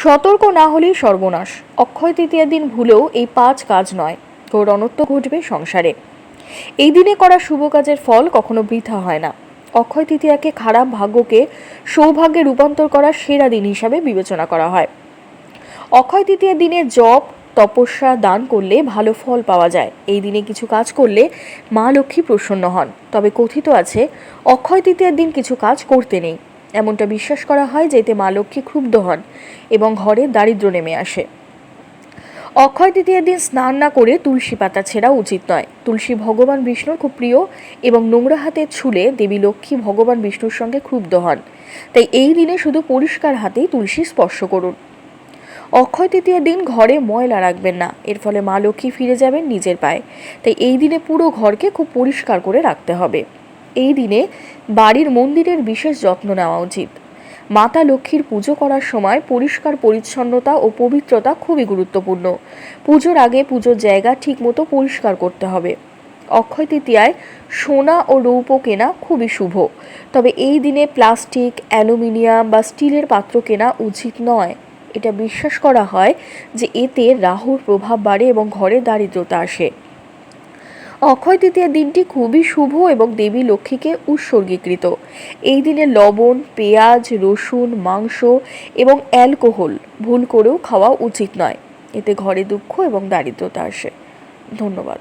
সতর্ক না হলেই সর্বনাশ। অক্ষয় তৃতীয়ার দিন ভুলেও এই পাঁচ কাজ নয়। ঘোর অনর্থ ঘটবে সংসারে। এই দিনে করা শুভ কাজের ফল কখনো বৃথা হয় না। অক্ষয় তৃতীয়াকে খারাপ ভাগ্যকে সৌভাগ্যে রূপান্তর করার সেরা দিন হিসাবে বিবেচনা করা হয়। অক্ষয় তৃতীয়ার দিনে জপ, তপস্যা, দান করলে ভালো ফল পাওয়া যায়। এই দিনে কিছু কাজ করলে মা লক্ষ্মী প্রসন্ন হন। তবে কথিত আছে, অক্ষয় তৃতীয়ার দিন কিছু কাজ করতে নেই। এমনটা বিশ্বাস করা হয় যে এতে মা লক্ষ্মী ক্ষুব্ধ হন এবং ঘরে দারিদ্র্য নেমে আসে। অক্ষয় তৃতীয়ার দিন স্নান না করে তুলসী পাতা ছেঁড়া উচিত নয়। তুলসী ভগবান বিষ্ণুর খুব প্রিয় এবং নোংরা হাতে ছুলে দেবী লক্ষ্মী ভগবান বিষ্ণুর সঙ্গে ক্ষুব্ধ হন। তাই এই দিনে শুধু পরিষ্কার হাতেই তুলসী স্পর্শ করুন। অক্ষয় তৃতীয়ার দিন ঘরে ময়লা রাখবেন না, এর ফলে মা লক্ষ্মী ফিরে যাবেন নিজের পায়ে। তাই এই দিনে পুরো ঘরকে খুব পরিষ্কার করে রাখতে হবে। এই দিনে বাড়ির মন্দিরের বিশেষ যত্ন নেওয়া উচিত। মাতা লক্ষ্মীর পুজো করার সময় পরিষ্কার পরিচ্ছন্নতা ও পবিত্রতা খুবই গুরুত্বপূর্ণ। পুজোর আগে পুজোর জায়গা ঠিকমতো পরিষ্কার করতে হবে। অক্ষয় তৃতীয়ায় সোনা ও রৌপ্য কেনা খুবই শুভ। তবে এই দিনে প্লাস্টিক, অ্যালুমিনিয়াম বা স্টিলের পাত্র কেনা উচিত নয়। এটা বিশ্বাস করা হয় যে এতে রাহুর প্রভাব বাড়ে এবং ঘরে দারিদ্রতা আসে। অক্ষয় তৃতীয়ার দিনটি খুবই শুভ এবং দেবী লক্ষ্মীকে উৎসর্গীকৃত। এই দিনে লবণ, পেঁয়াজ, রসুন, মাংস এবং অ্যালকোহল ভুল করেও খাওয়া উচিত নয়। এতে ঘরে দুঃখ এবং দারিদ্রতা আসে। ধন্যবাদ।